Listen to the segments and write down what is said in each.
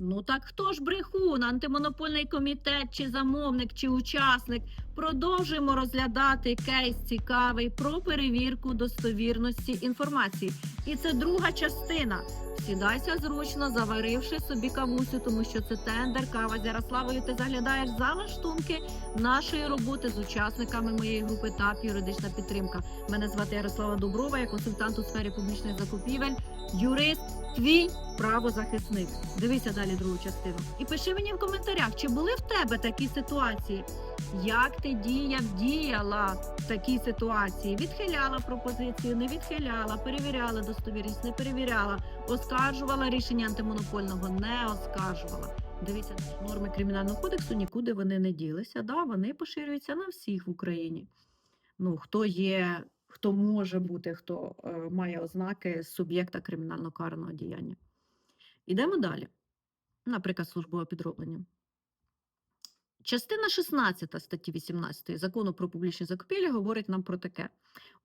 Ну так хто ж брехун, антимонопольний комітет, чи замовник, чи учасник? Продовжуємо розглядати кейс цікавий про перевірку достовірності інформації. І це друга частина. Сідайся зручно, заваривши собі кавусю, тому що це тендер кава з Ярославою. Ти заглядаєш за лаштунки нашої роботи з учасниками моєї групи ТАП юридична підтримка. Мене звати Ярослава Дуброва, я консультант у сфері публічних закупівель, юрист, твій правозахисник. Дивися далі другу частину. І пиши мені в коментарях, чи були в тебе такі ситуації? Як ти діяв, діяла в такій ситуації? Відхиляла пропозицію, не відхиляла, перевіряла достовірність, не перевіряла, оскаржувала рішення антимонопольного, не оскаржувала. Дивіться, норми кримінального кодексу нікуди вони не ділися. Да, вони поширюються на всіх в Україні. Ну, хто є, хто може бути, хто е, має ознаки суб'єкта кримінально караного діяння. Ідемо далі. Наприклад, службове підроблення. Частина 16 статті 18 закону про публічні закупівлі говорить нам про таке: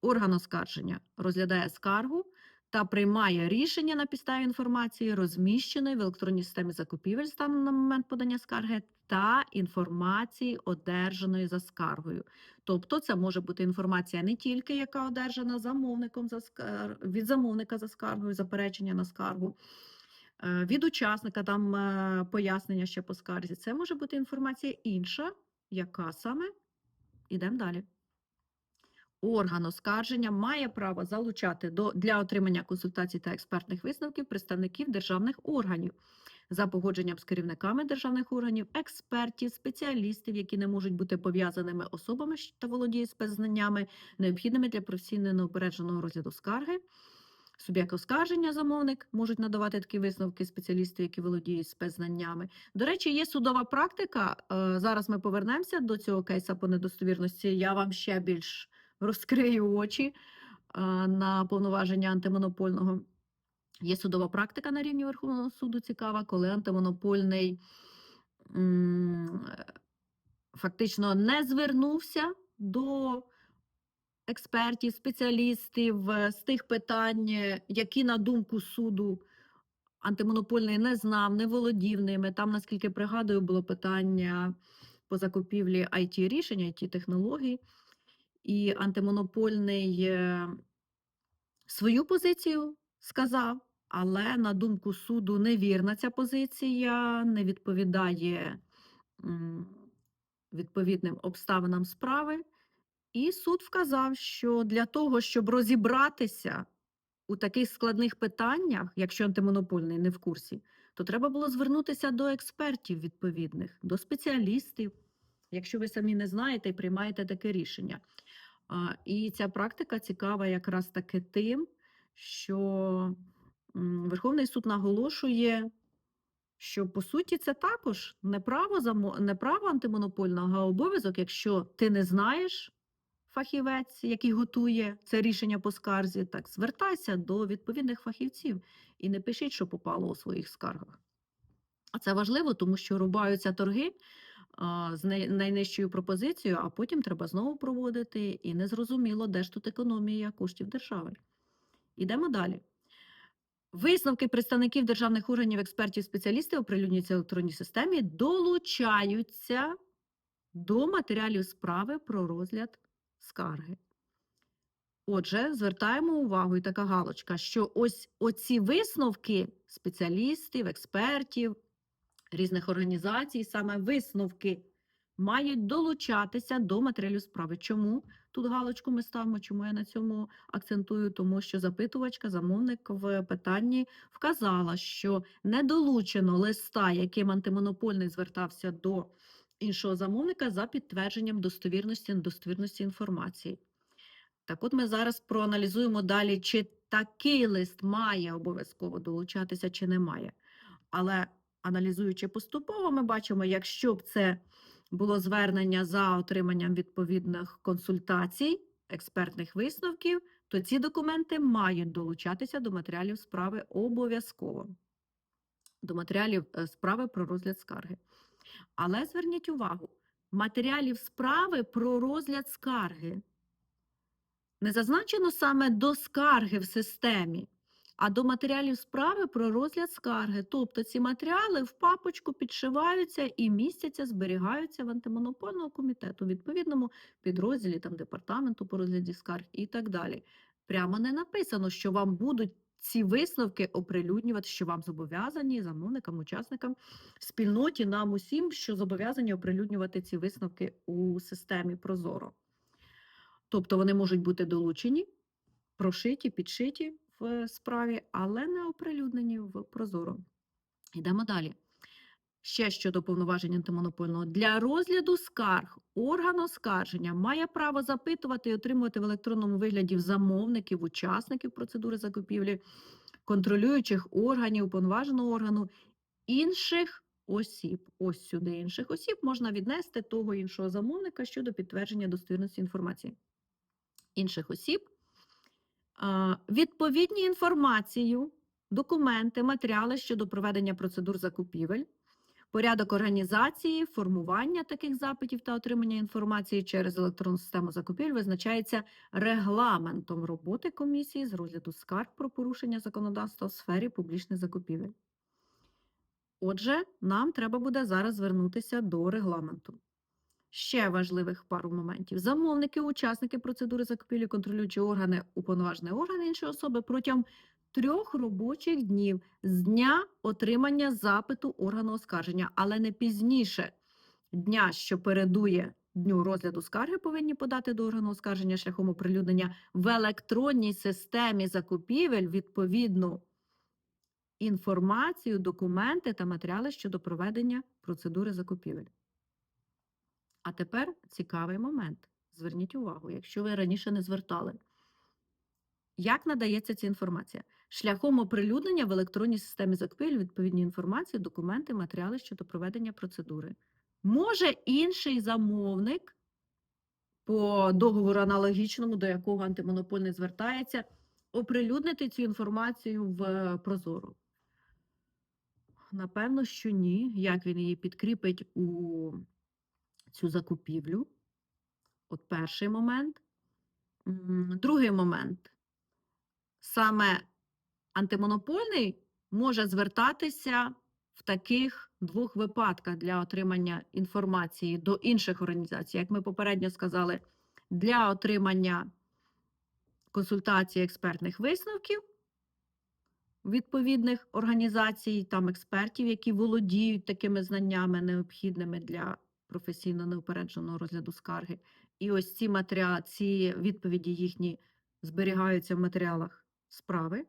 орган оскарження розглядає скаргу та приймає рішення на підставі інформації, розміщеної в електронній системі закупівель станом на момент подання скарги, та інформації, одержаної за скаргою. Тобто, це може бути інформація не тільки яка одержана замовником за скар... від замовника за скаргою, заперечення на скаргу. Е, Від учасника там е, пояснення ще по скарзі. Це може бути інформація інша, яка саме ідемо далі. Орган оскарження має право залучати до, для отримання консультацій та експертних висновків представників державних органів за погодженням з керівниками державних органів, експертів, спеціалістів, які не можуть бути пов'язаними особами та володіють спецзнаннями, необхідними для професійно неупередженого розгляду скарги. Суб'єкт оскарження замовник можуть надавати такі висновки спеціалісти, які володіють спецзнаннями. До речі, є судова практика. е, Зараз ми повернемося до цього кейса по недостовірності. Я вам ще більш розкрию очі е, на повноваження антимонопольного. Є судова практика на рівні Верховного суду цікава, коли антимонопольний е, фактично не звернувся до експертів, спеціалістів е, з тих питань, е, які, на думку суду, антимонопольний не знав, не володів ними. Там, наскільки пригадую, було питання по закупівлі it рішення, it технологій і антимонопольний е, свою позицію сказав, але на думку суду невірна ця позиція, не відповідає відповідним обставинам справи. І суд вказав, що для того, щоб розібратися у таких складних питаннях, якщо антимонопольний не в курсі, то треба було звернутися до експертів відповідних, до спеціалістів, якщо ви самі не знаєте і приймаєте таке рішення. І ця практика цікава якраз таки тим, що Верховний суд наголошує, що по суті це також не право, не право антимонопольного, а обов'язок, якщо ти не знаєш фахівець, який готує це рішення по скарзі, так звертайся до відповідних фахівців і не пишіть, що попало у своїх скаргах. А це важливо, тому що рубаються торги а, з найнижчою пропозицією, а потім треба знову проводити, і незрозуміло, де ж тут економія коштів держави. Ідемо далі. Висновки представників державних органів, експертів, спеціалістів оприлюднюються в електронній системі, долучаються до матеріалів справи про розгляд скарги. Отже, звертаємо увагу і така галочка, що ось оці висновки спеціалістів, експертів, різних організацій, саме висновки мають долучатися до матеріалів справи. Чому тут галочку ми ставимо? Чому я на цьому акцентую? Тому що запитувачка, замовник в питанні вказала, що не долучено листа, яким антимонопольний звертався до іншого замовника за підтвердженням достовірності недостовірності інформації. Так от ми зараз проаналізуємо далі, чи такий лист має обов'язково долучатися, чи не має. Але аналізуючи поступово, ми бачимо, якщо б це було звернення за отриманням відповідних консультацій, експертних висновків, то ці документи мають долучатися до матеріалів справи обов'язково. До матеріалів е, справи про розгляд скарги. Але зверніть увагу, матеріалів справи про розгляд скарги не зазначено саме до скарги в системі, а до матеріалів справи про розгляд скарги. Тобто ці матеріали в папочку підшиваються і містяться, зберігаються в антимонопольного комітету, відповідному підрозділі там, департаменту по розгляді скарг і так далі. Прямо не написано, що вам будуть ці висновки оприлюднювати, що вам зобов'язані замовникам, учасникам, спільноті, нам усім, що зобов'язані оприлюднювати ці висновки у системі Прозоро. Тобто вони можуть бути долучені, прошиті, підшиті в справі, але не оприлюднені в Прозоро. Йдемо далі. Ще щодо повноважень антимонопольного. Для розгляду скарг орган оскарження має право запитувати і отримувати в електронному вигляді замовників, учасників процедури закупівлі, контролюючих органів, уповноваженого органу, інших осіб. Ось сюди інших осіб можна віднести того іншого замовника щодо підтвердження достовірності інформації. Інших осіб. Відповідні інформацію, документи, матеріали щодо проведення процедур закупівель, порядок організації, формування таких запитів та отримання інформації через електронну систему закупівель визначається регламентом роботи комісії з розгляду скарг про порушення законодавства в сфері публічних закупівель. Отже, нам треба буде зараз звернутися до регламенту. Ще важливих пару моментів. Замовники, учасники процедури закупівлі, контролюючі органи, уповноважені органи іншої особи протягом трьох робочих днів з дня отримання запиту органу оскарження, але не пізніше дня, що передує дню розгляду скарги, повинні подати до органу оскарження шляхом оприлюднення в електронній системі закупівель відповідну інформацію, документи та матеріали щодо проведення процедури закупівель. А тепер цікавий момент. Зверніть увагу, якщо ви раніше не звертали. Як надається ця інформація? Шляхом оприлюднення в електронній системі закупівель відповідні інформації, документи, матеріали щодо проведення процедури. Може інший замовник по договору аналогічному, до якого антимонопольний звертається, оприлюднити цю інформацію в Прозоро? Напевно, що ні. Як він її підкріпить у цю закупівлю? От перший момент. Другий момент. Саме антимонопольний може звертатися в таких двох випадках для отримання інформації до інших організацій. Як ми попередньо сказали, для отримання консультацій експертних висновків відповідних організацій, там експертів, які володіють такими знаннями, необхідними для професійно неупередженого розгляду скарги. І ось ці матеріали, ці відповіді їхні зберігаються в матеріалах справи.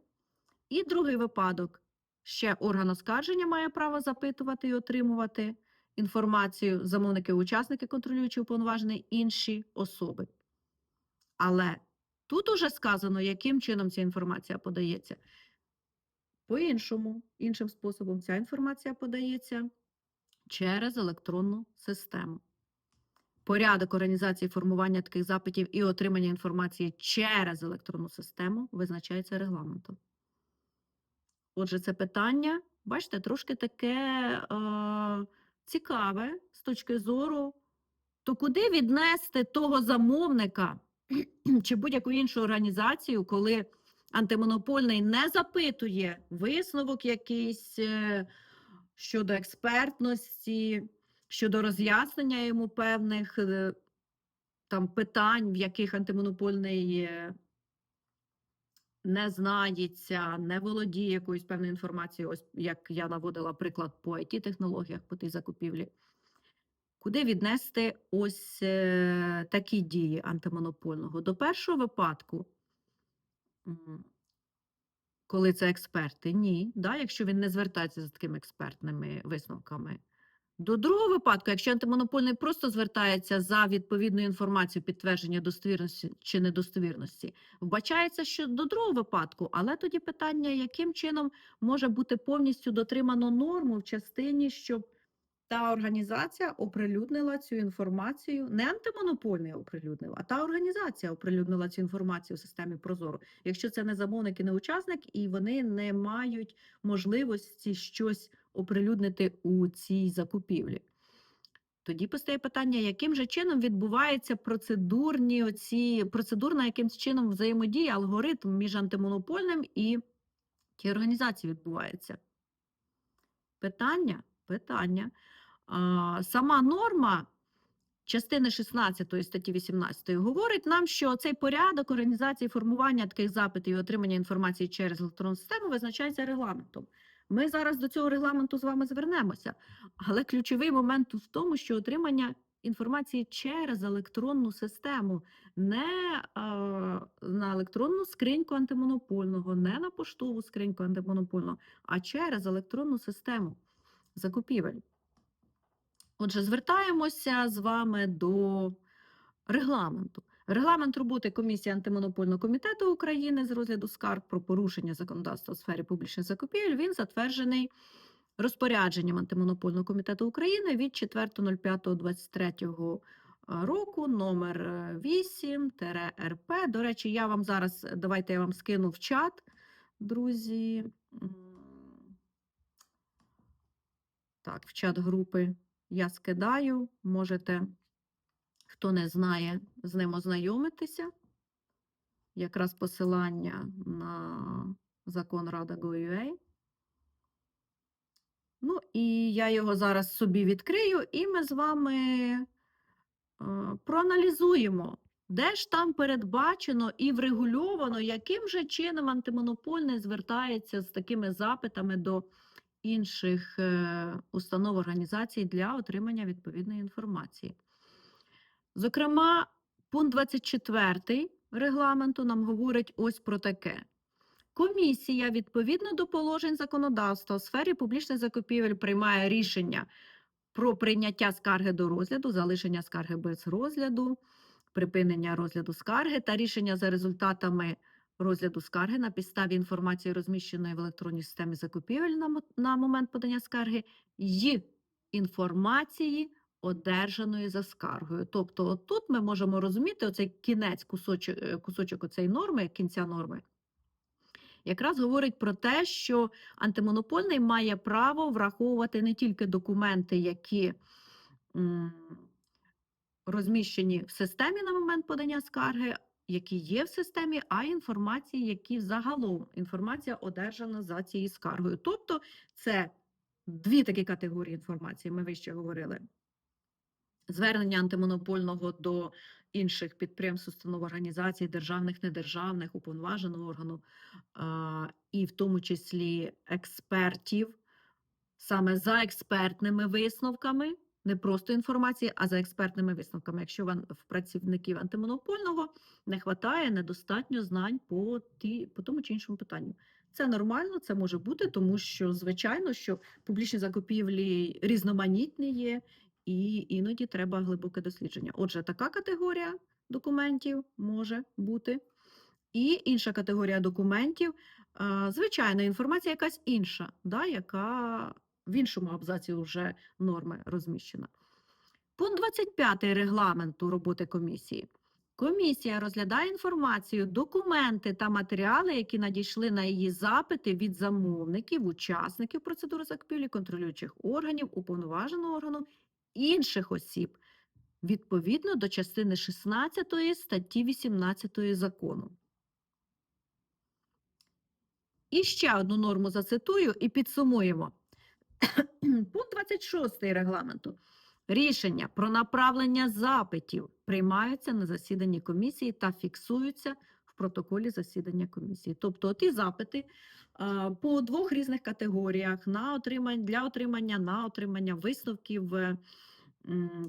І другий випадок. Ще орган оскарження має право запитувати і отримувати інформацію замовники, учасники, контролюючі уповноважені, інші особи. Але тут уже сказано, яким чином ця інформація подається. По-іншому, іншим способом ця інформація подається через електронну систему. Порядок організації формування таких запитів і отримання інформації через електронну систему визначається регламентом. Отже, це питання, бачите, трошки таке е, цікаве з точки зору, то куди віднести того замовника чи будь-яку іншу організацію, коли антимонопольний не запитує висновок якийсь е, щодо експертності, щодо роз'яснення йому певних е, там питань, в яких антимонопольний е, не знається, не володіє якоюсь певною інформацією, ось як я наводила приклад по it технологіях по тій закупівлі. Куди віднести ось е, такі дії антимонопольного? До першого випадку, коли це експерти, ні, да, якщо він не звертається за такими експертними висновками. До другого випадку, якщо антимонопольний просто звертається за відповідною інформацією підтвердження достовірності чи недостовірності, вбачається, що до другого випадку, але тоді питання, яким чином може бути повністю дотримано норму в частині, щоб та організація оприлюднила цю інформацію, не антимонопольний оприлюднив, а та організація оприлюднила цю інформацію в системі Прозоро. Якщо це не замовник і не учасник, і вони не мають можливості щось оприлюднити у цій закупівлі. Тоді постає питання, яким же чином відбуваються процедурні оці, процедурна якимсь чином взаємодія, алгоритм між антимонопольним і тій організації відбувається. Питання? Питання. А, Сама норма частини 16 статті 18 говорить нам, що цей порядок організації формування таких запитів і отримання інформації через електронну систему визначається регламентом. Ми зараз до цього регламенту з вами звернемося, але ключовий момент тут в тому, що отримання інформації через електронну систему, не е, на електронну скриньку антимонопольного, не на поштову скриньку антимонопольного, а через електронну систему закупівель. Отже, звертаємося з вами до регламенту. Регламент роботи Комісії антимонопольного комітету України з розгляду скарг про порушення законодавства у сфері публічних закупівель. Він затверджений розпорядженням антимонопольного комітету України від 4.05.23 року, номер е, 8 РП. До речі, я вам зараз давайте я вам скину в чат, друзі. Так, в чат групи я скидаю. Можете, хто не знає, з ним ознайомитися. Якраз посилання на закон Рада Go.ua. Ну, і я його зараз собі відкрию, і ми з вами е, проаналізуємо, де ж там передбачено і врегульовано, яким же чином антимонопольний звертається з такими запитами до інших е, установ організацій для отримання відповідної інформації. Зокрема, пункт 24 регламенту нам говорить ось про таке. Комісія відповідно до положень законодавства у сфері публічних закупівель приймає рішення про прийняття скарги до розгляду, залишення скарги без розгляду, припинення розгляду скарги та рішення за результатами розгляду скарги на підставі інформації, розміщеної в електронній системі закупівель на, момент подання скарги, й інформації, одержаної за скаргою. Тобто, тут ми можемо розуміти оцей кінець, кусочок, е, кусочок оцеї норми, кінця норми, якраз говорить про те, що антимонопольний має право враховувати не тільки документи, які розміщені в системі на момент подання скарги, які є в системі, а інформації, які загалом інформація одержана за цією скаргою. Тобто це дві такі категорії інформації, ми вище говорили. Звернення антимонопольного до інших підприємств, установ організацій, державних, недержавних, уповноваженого органу, і в тому числі експертів, саме за експертними висновками, не просто інформації, а за експертними висновками. Якщо в працівників антимонопольного не вистачає недостатньо знань по, ті, по тому чи іншому питанню. Це нормально, це може бути, тому що, звичайно, що публічні закупівлі різноманітні є, і іноді треба глибоке дослідження. Отже, така категорія документів може бути. І інша категорія документів, а, звичайно, інформація якась інша, да, яка в іншому абзаці вже норми розміщена. Пункт 25 регламенту роботи комісії. Комісія розглядає інформацію, документи та матеріали, які надійшли на її запити від замовників, учасників процедури закупівлі, контролюючих органів, уповноваженого органу, інших осіб, відповідно до частини 16 статті 18 закону. І ще одну норму зацитую і підсумуємо. Пункт 26 регламенту. Рішення про направлення запитів приймаються на засіданні комісії та фіксуються протоколі засідання комісії. Тобто ті запити а, по двох різних категоріях на отримання, для отримання на отримання висновків, е,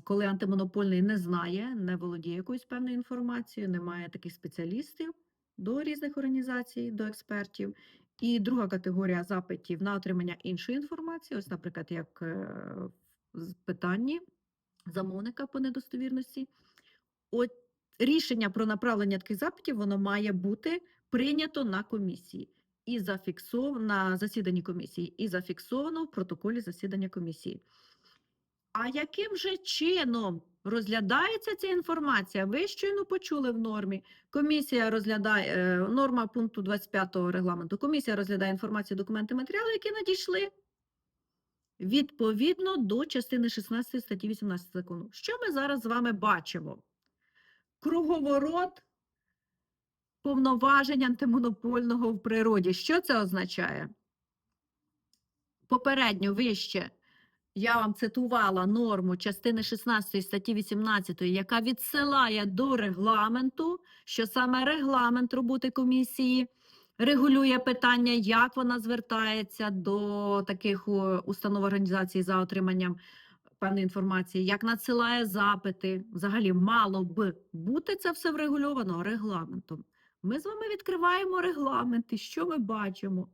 коли антимонопольний не знає, не володіє якоюсь певною інформацією, немає таких спеціалістів до різних організацій, до експертів. І друга категорія запитів на отримання іншої інформації, ось, наприклад, як е, в питанні замовника по недостовірності. От рішення про направлення таких запитів воно має бути прийнято на комісії і зафіксовано на засіданні комісії, і зафіксовано в протоколі засідання комісії. А яким же чином розглядається ця інформація? Ви щойно почули в нормі. Комісія розглядає е, норма пункту 25 регламенту. Комісія розглядає інформацію, документи, матеріали, які надійшли відповідно до частини 16 статті 18 закону. Що ми зараз з вами бачимо? Круговорот повноважень антимонопольного в природі. Що це означає? Попередньо вище я вам цитувала норму частини 16 статті 18, яка відсилає до регламенту, що саме регламент роботи комісії регулює питання, як вона звертається до таких установ організацій за отриманням певної інформації, як надсилає запити. Взагалі мало б бути це все врегульовано регламентом. Ми з вами відкриваємо регламент, і що ми бачимо?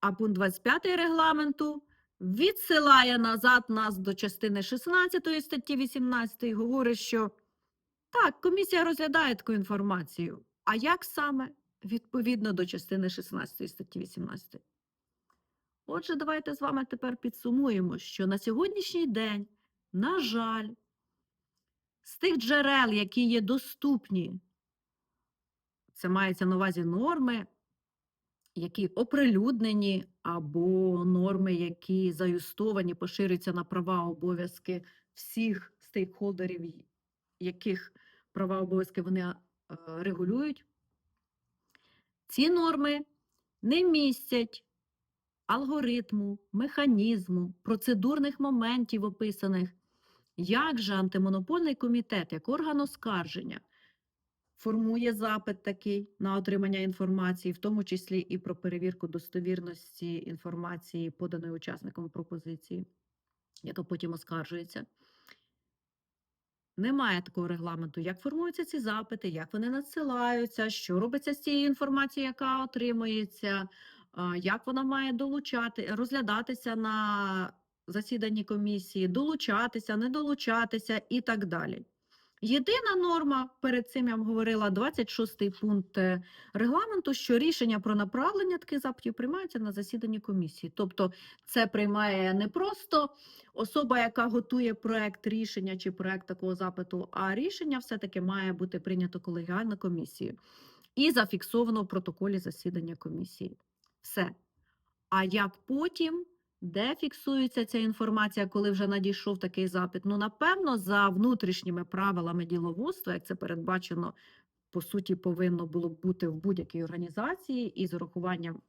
А пункт 25 регламенту відсилає назад нас до частини 16 статті 18 і говорить, що так, комісія розглядає таку інформацію. А як саме? Відповідно до частини 16 статті 18. Отже, давайте з вами тепер підсумуємо, що на сьогоднішній день, на жаль, з тих джерел, які є доступні, це мається на увазі норми, які оприлюднені, або норми, які заюстовані, поширюються на права обов'язки всіх стейкхолдерів, яких права обов'язки вони е, регулюють. Ці норми не містять алгоритму, механізму, процедурних моментів описаних, як же антимонопольний комітет, як орган оскарження, формує запит такий на отримання інформації, в тому числі і про перевірку достовірності інформації, поданої учасником пропозиції, яка потім оскаржується. Немає такого регламенту, як формуються ці запити, як вони надсилаються, що робиться з цією інформацією, яка отримується, як вона має долучати, розглядатися на засіданні комісії, долучатися, не долучатися і так далі. Єдина норма, перед цим я вам говорила, 26 пункт е, регламенту, що рішення про направлення таких запитів приймаються на засіданні комісії. Тобто це приймає не просто особа, яка готує проект рішення чи проект такого запиту, а рішення все-таки має бути прийнято колегіально комісією і зафіксовано в протоколі засідання комісії. Все. А як потім, де фіксується ця інформація, коли вже надійшов такий запит? Ну, напевно, за внутрішніми правилами діловодства, як це передбачено, по суті, повинно було бути в будь-якій організації і з урахуванням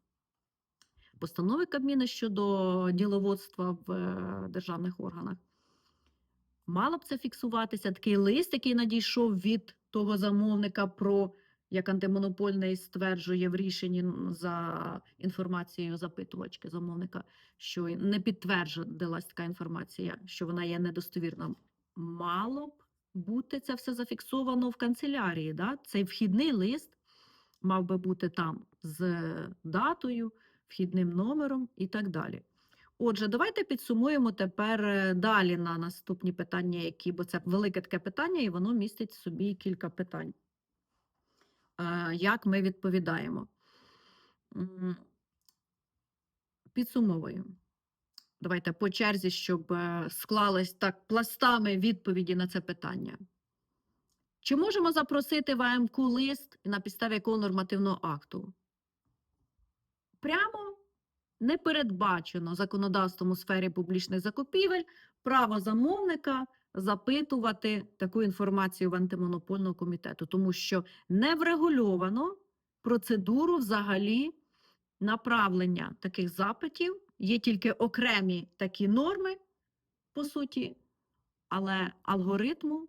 постанови Кабміну щодо діловодства в е, державних органах. Мало б це фіксуватися. Такий лист, який надійшов від того замовника про, як антимонопольний стверджує в рішенні за інформацією запитувачки замовника, що не підтвердилась така інформація, що вона є недостовірна. Мало б бути це все зафіксовано в канцелярії. Да? Цей вхідний лист мав би бути там з датою, вхідним номером і так далі. Отже, давайте підсумуємо тепер е, далі на наступні питання, які, бо це велике таке питання, і воно містить собі кілька питань. Як ми відповідаємо? Підсумовуємо. Давайте по черзі, щоб е, склались так пластами відповіді на це питання. Чи можемо запросити в АМК лист, на підставі якого нормативного акту? Прямо не передбачено законодавством у сфері публічних закупівель право замовника запитувати таку інформацію в антимонопольного комітету, тому що не врегульовано процедуру взагалі направлення таких запитів. Є тільки окремі такі норми, по суті, але алгоритму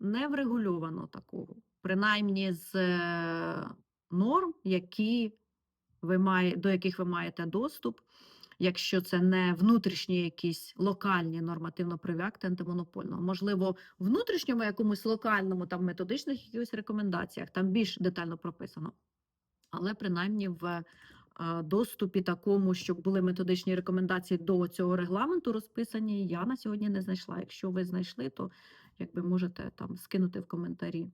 не врегульовано такого, принаймні з е, норм, які ви має, до яких ви маєте доступ, якщо це не внутрішні якісь локальні нормативно-правові акти антимонопольного. Можливо, внутрішньому якомусь локальному там методичних якихось рекомендаціях там більш детально прописано. Але принаймні в е, доступі такому, щоб були методичні рекомендації до цього регламенту розписані, я на сьогодні не знайшла. Якщо ви знайшли, то якби можете там скинути в коментарі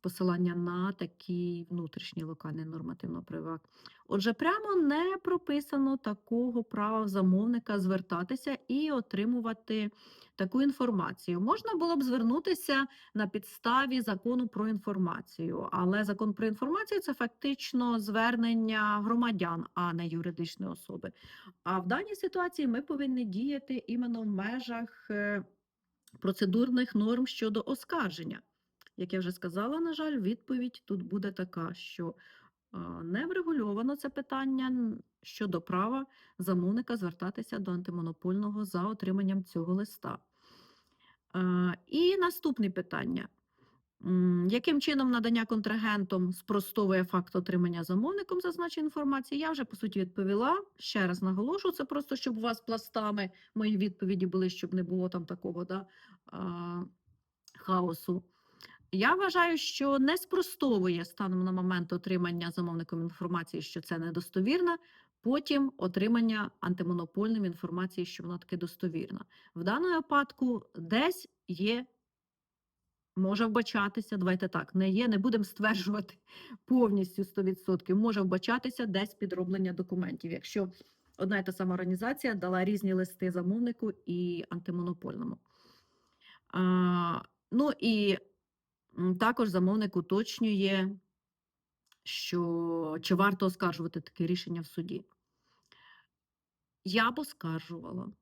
посилання на такий внутрішній локальний нормативно-правовий акт. Отже, прямо не прописано такого права в замовника звертатися і отримувати таку інформацію. Можна було б звернутися на підставі закону про інформацію, але закон про інформацію це фактично звернення громадян, а не юридичної особи. А в даній ситуації ми повинні діяти іменно в межах е, процедурних норм щодо оскарження. як я вже сказала, на жаль, відповідь тут буде така, що не врегульовано це питання щодо права замовника звертатися до антимонопольного за отриманням цього листа. І наступне питання. Яким чином надання контрагентом спростовує факт отримання замовником зазначеної інформації? Я вже по суті відповіла. Ще раз наголошу, це просто щоб у вас пластами мої відповіді були, щоб не було там такого да, хаосу. Я вважаю, що не спростовує станом на момент отримання замовником інформації, що це недостовірна, потім отримання антимонопольним інформації, що вона таки достовірна. В даному випадку десь є може вбачатися, давайте так, не є, не будемо стверджувати повністю 100%, може вбачатися десь підроблення документів, якщо одна і та сама організація дала різні листи замовнику і антимонопольному. А, ну і також замовник уточнює, що чи варто оскаржувати таке рішення в суді. Я б оскаржувала.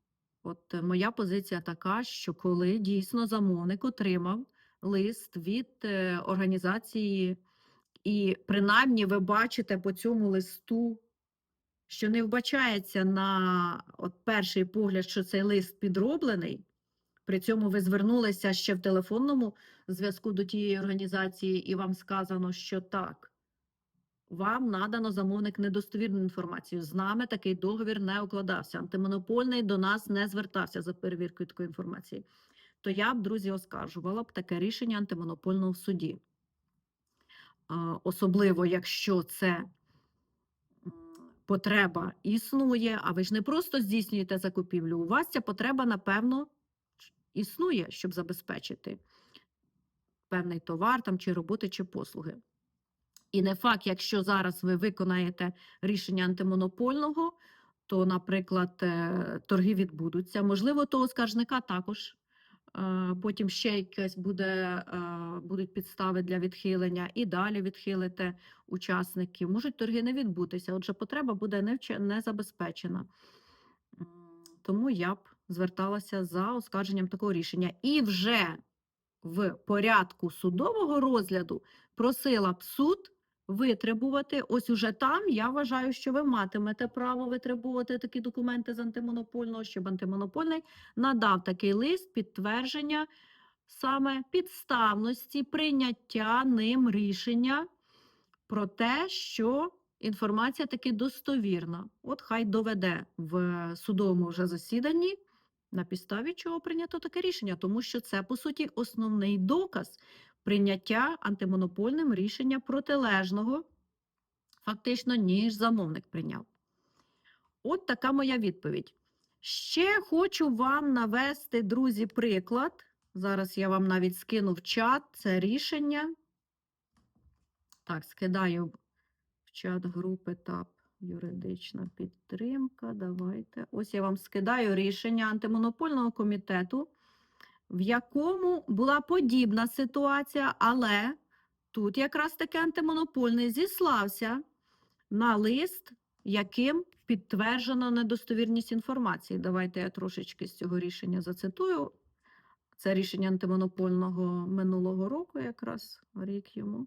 От е, моя позиція така, що коли дійсно замовник отримав лист від е, організації, і принаймні ви бачите по цьому листу, що не вбачається на от перший погляд, що цей лист підроблений. При цьому ви звернулися ще в телефонному зв'язку до тієї організації, і вам сказано, що так, вам надано замовник недостовірну інформацію. З нами такий договір не укладався. Антимонопольний до нас не звертався за перевіркою такої інформації. То я б, друзі, оскаржувала б таке рішення антимонопольного в суді. Особливо, якщо це потреба існує, а ви ж не просто здійснюєте закупівлю. У вас ця потреба, напевно, існує, щоб забезпечити певний товар там, чи роботи, чи послуги. І не факт, якщо зараз ви виконаєте рішення антимонопольного, то, наприклад, е, торги відбудуться. Можливо, того скаржника також. е, Потім ще якась буде, е, будуть підстави для відхилення, і далі відхилите учасників. Можуть торги не відбутися, отже, потреба буде не, забезпечена. Тому я б зверталася за оскарженням такого рішення. І вже в порядку судового розгляду просила б суд витребувати. Ось уже там я вважаю, що ви матимете право витребувати такі документи з антимонопольного, щоб антимонопольний надав такий лист підтвердження саме підставності прийняття ним рішення про те, що інформація таки достовірна. От хай доведе в судовому вже засіданні, на підставі чого прийнято таке рішення, тому що це, по суті, основний доказ прийняття антимонопольним рішення протилежного, фактично, ніж замовник прийняв. От така моя відповідь. Ще хочу вам навести, друзі, приклад. Зараз я вам навіть скину в чат це рішення. Так, скидаю в чат групи ТАП юридична підтримка. Давайте. Ось я вам скидаю рішення антимонопольного комітету, в якому була подібна ситуація, але тут якраз таки антимонопольний зіслався на лист, яким підтверджено недостовірність інформації. Давайте я трошечки з цього рішення зацитую. Це рішення антимонопольного минулого року, якраз рік йому.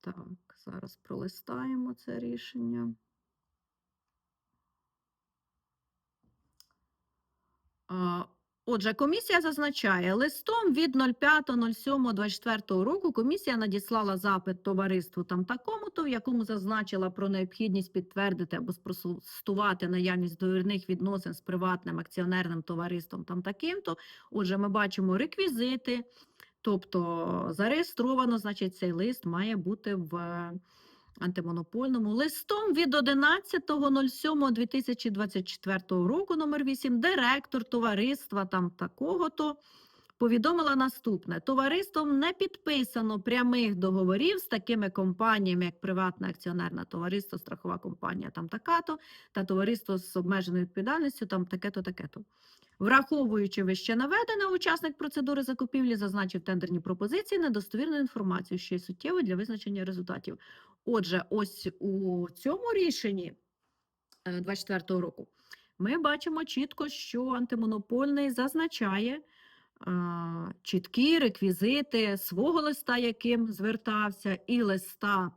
Так, зараз пролистаємо це рішення. Отже, комісія зазначає, листом від 05.07.24 року комісія надіслала запит товариству там такому-то, в якому зазначила про необхідність підтвердити або спростувати наявність довірних відносин з приватним акціонерним товариством там таким-то. Отже, ми бачимо реквізити, тобто зареєстровано, значить, цей лист має бути в антимонопольному. Листом від 11.07.2024 року, номер 8, директор товариства там такого-то повідомила наступне: товариством не підписано прямих договорів з такими компаніями, як приватне акціонерне товариство, страхова компанія там така-то, та товариство з обмеженою відповідальністю, там таке-то, таке-то. Враховуючи вище наведене, учасник процедури закупівлі зазначив тендерні пропозиції недостовірну інформацію, що є суттєвою для визначення результатів. Отже, ось у цьому рішенні 24 року ми бачимо чітко, що антимонопольний зазначає чіткі реквізити свого листа, яким звертався, і листа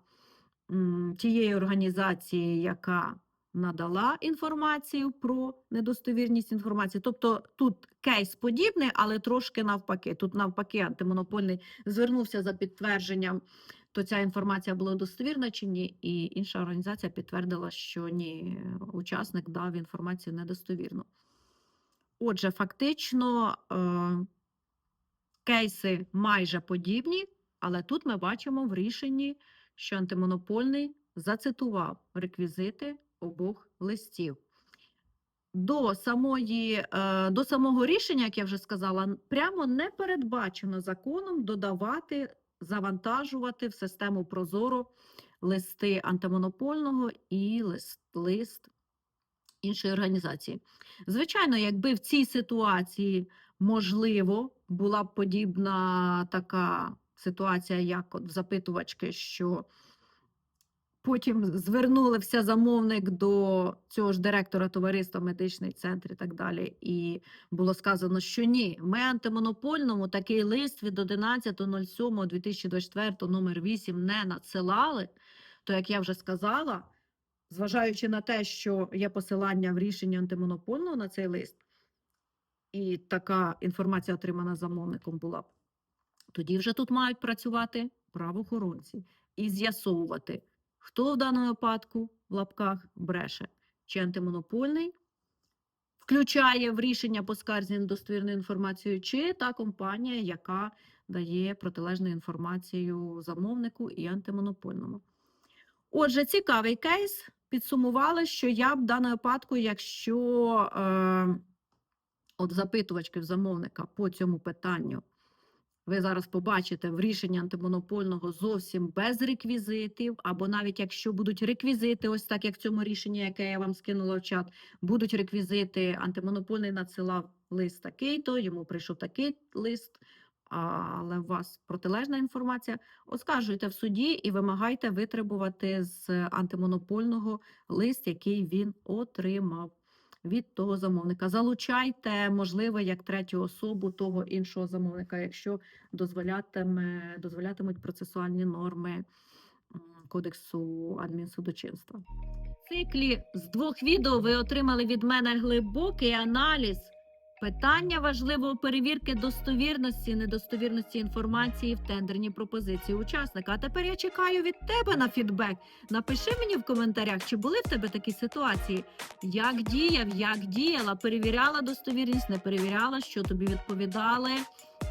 тієї організації, яка надала інформацію про недостовірність інформації. Тобто тут кейс подібний, але трошки навпаки. Тут навпаки антимонопольний звернувся за підтвердженням, то ця інформація була достовірна чи ні, і інша організація підтвердила, що ні, учасник дав інформацію недостовірну. Отже, фактично е, кейси майже подібні, але тут ми бачимо в рішенні, що антимонопольний зацитував реквізити обох листів. До, самої, е, до самого рішення, як я вже сказала, прямо не передбачено законом додавати, завантажувати в систему Прозоро листи антимонопольного і лист, лист іншої організації. Звичайно, якби в цій ситуації можливо була подібна така ситуація, як от запитувачки, що потім звернувся замовник до цього ж директора товариства медичний центр і так далі, і було сказано, що ні, ми антимонопольному такий лист від 11.07.2024 номер 8 не надсилали, то як я вже сказала, зважаючи на те, що є посилання в рішенні антимонопольного на цей лист, і така інформація отримана замовником була б, тоді вже тут мають працювати правоохоронці і з'ясовувати, хто в даному випадку в лапках бреше, чи антимонопольний включає в рішення по скарзі недостовірну інформацію, чи та компанія, яка дає протилежну інформацію замовнику і антимонопольному. Отже, цікавий кейс. Підсумували, що я б в даному випадку, якщо е, от запитувачки в замовника по цьому питанню, ви зараз побачите в рішенні антимонопольного зовсім без реквізитів, або навіть якщо будуть реквізити, ось так як в цьому рішенні, яке я вам скинула в чат, будуть реквізити, антимонопольний надсилав лист такий-то, йому прийшов такий лист, але у вас протилежна інформація, оскаржуйте в суді і вимагайте витребувати з антимонопольного лист, який він отримав від того замовника. Залучайте, можливо, як третю особу того іншого замовника, якщо дозволятиме, дозволятимуть процесуальні норми Кодексу адмінсудочинства. В циклі з двох відео ви отримали від мене глибокий аналіз питання важливого перевірки достовірності недостовірності інформації в тендерній пропозиції учасника. А тепер я чекаю від тебе на фідбек. Напиши мені в коментарях, чи були в тебе такі ситуації, як діяв, як діяла, перевіряла достовірність, не перевіряла, що тобі відповідали.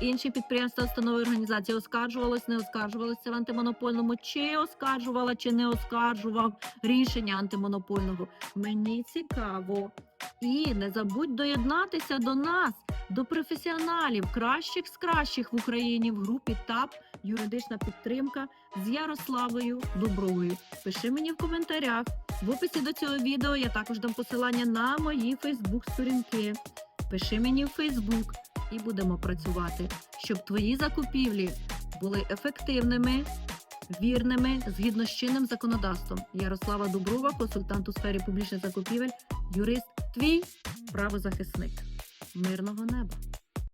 Інші підприємства, установи організації оскаржувалось, не оскаржувалося в антимонопольному, чи оскаржувала, чи не оскаржував рішення антимонопольного. Мені цікаво. І не забудь доєднатися до нас, до професіоналів, кращих з кращих в Україні в групі ТАП юридична підтримка з Ярославою Дубровою. Пиши мені в коментарях. В описі до цього відео я також дам посилання на мої Фейсбук-сторінки. Пиши мені в Фейсбук і будемо працювати, щоб твої закупівлі були ефективними, вірними, згідно з чинним законодавством. Ярослава Дуброва, консультант у сфері публічних закупівель, юрист, твій правозахисник. Мирного неба!